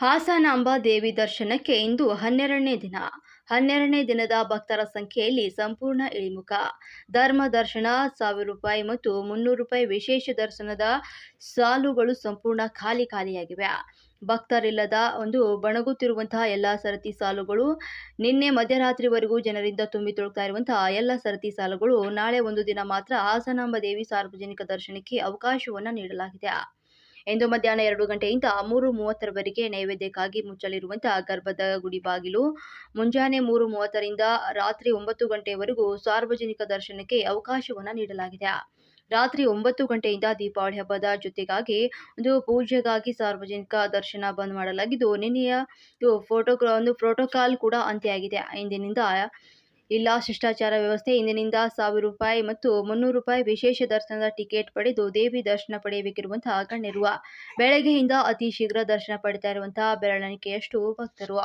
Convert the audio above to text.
ಹಾಸನಾಂಬ ದೇವಿ ದರ್ಶನಕ್ಕೆ ಇಂದು ಹನ್ನೆರಡನೇ ದಿನ. ಹನ್ನೆರಡನೇ ದಿನದ ಭಕ್ತರ ಸಂಖ್ಯೆಯಲ್ಲಿ ಸಂಪೂರ್ಣ ಇಳಿಮುಖ. ಧರ್ಮ ದರ್ಶನ ಸಾವಿರ ರೂಪಾಯಿ ಮತ್ತು ಮುನ್ನೂರು ರೂಪಾಯಿ ವಿಶೇಷ ದರ್ಶನದ ಸಾಲುಗಳು ಸಂಪೂರ್ಣ ಖಾಲಿ ಖಾಲಿಯಾಗಿವೆ. ಭಕ್ತರಿಲ್ಲದ ಒಂದು ಬಣಗುತ್ತಿರುವಂತಹ ಎಲ್ಲ ಸರತಿ ಸಾಲುಗಳು, ನಿನ್ನೆ ಮಧ್ಯರಾತ್ರಿವರೆಗೂ ಜನರಿಂದ ತುಂಬಿ ತುಳುಕ್ತಾ ಇರುವಂತಹ ಎಲ್ಲ ಸರತಿ ಸಾಲುಗಳು ನಾಳೆ ಒಂದು ದಿನ ಮಾತ್ರ ಹಾಸನಾಂಬ ದೇವಿ ಸಾರ್ವಜನಿಕ ದರ್ಶನಕ್ಕೆ ಅವಕಾಶವನ್ನು ನೀಡಲಾಗಿದೆ. ಇಂದು ಮಧ್ಯಾಹ್ನ ಎರಡು ಗಂಟೆಯಿಂದ ಮೂರು ಮೂವತ್ತರವರೆಗೆ ನೈವೇದ್ಯಕ್ಕಾಗಿ ಮುಚ್ಚಲಿರುವಂತಹ ಗರ್ಭದ ಗುಡಿ ಬಾಗಿಲು ಮುಂಜಾನೆ ಮೂರು ಮೂವತ್ತರಿಂದ ರಾತ್ರಿ ಒಂಬತ್ತು ಗಂಟೆವರೆಗೂ ಸಾರ್ವಜನಿಕ ದರ್ಶನಕ್ಕೆ ಅವಕಾಶವನ್ನು ನೀಡಲಾಗಿದೆ. ರಾತ್ರಿ ಒಂಬತ್ತು ಗಂಟೆಯಿಂದ ದೀಪಾವಳಿ ಹಬ್ಬದ ಜೊತೆಗಾಗಿ ಒಂದು ಪೂಜೆಗಾಗಿ ಸಾರ್ವಜನಿಕ ದರ್ಶನ ಬಂದ್ ಮಾಡಲಾಗಿದ್ದು, ನಿನ್ನೆಯ ಫೋಟೋ ಒಂದು ಪ್ರೋಟೋಕಾಲ್ ಕೂಡ ಅಂತ್ಯ ಆಗಿದೆ. ಇಂದಿನಿಂದ ಇಲ್ಲ ಶಿಷ್ಟಾಚಾರ ವ್ಯವಸ್ಥೆ ಇಂದಿನಿಂದ ಸಾವಿರ ರೂಪಾಯಿ ಮತ್ತು ಮುನ್ನೂರು ರೂಪಾಯಿ ವಿಶೇಷ ದರ್ಶನದ ಟಿಕೆಟ್ ಪಡೆದು ದೇವಿ ದರ್ಶನ ಪಡೆಯಬೇಕಿರುವಂತಹ ಗಣ್ಯರು ಬೆಳಗ್ಗೆಯಿಂದ ಅತಿ ಶೀಘ್ರ ದರ್ಶನ ಪಡಿತಾ ಇರುವಂತಹ ಬೆರಳೆಣಿಕೆಯಷ್ಟು ಭಕ್ತರು.